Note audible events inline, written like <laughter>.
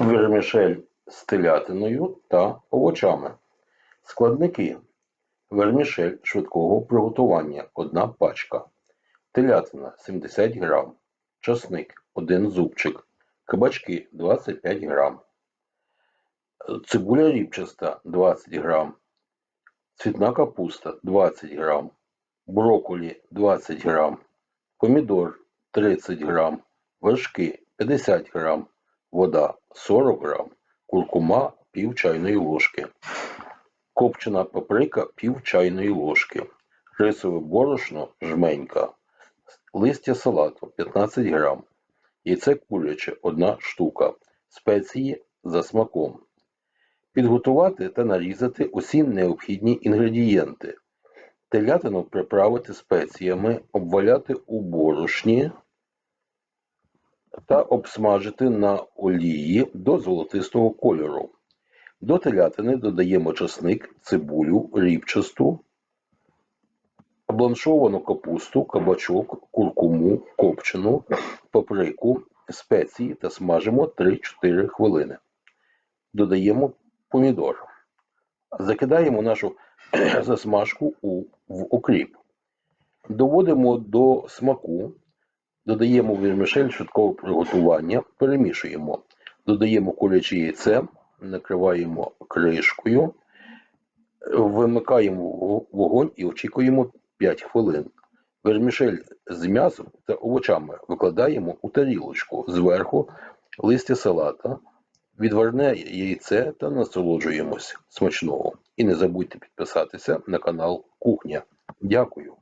Вермішель з телятиною та овочами. Складники. Вермішель швидкого приготування – 1 пачка. Телятина – 70 грам. Часник – 1 зубчик. Кабачки – 25 грам. Цибуля ріпчаста – 20 грам. Цвітна капуста – 20 грам. Брокколі – 20 грам. Помідор – 30 грам. Вершки – 50 грам. Вода – 40 грам. Куркума – пів чайної ложки. Копчена паприка – пів чайної ложки. Рисове борошно – жменька. Листя салату – 15 грам. Яйце куряче – 1 штука. Спеції за смаком. Підготувати та нарізати усі необхідні інгредієнти. Телятину приправити спеціями, обваляти у борошні та обсмажити на олії до золотистого кольору. До телятини додаємо часник, цибулю, ріпчасту, бланшовану капусту, кабачок, куркуму, копчену, паприку, спеції та смажимо 3-4 хвилини. Додаємо помідор. Закидаємо нашу <clears throat> засмажку у, в окріп. Доводимо до смаку, додаємо вірмішель швидкого приготування, перемішуємо. Додаємо куряче яйце, накриваємо кришкою, вимикаємо вогонь і очікуємо 5 хвилин. Вермішель з м'ясом та овочами викладаємо у тарілочку, зверху листя салата, відварне яйце та насолоджуємось смачного. І не забудьте підписатися на канал Кухня. Дякую.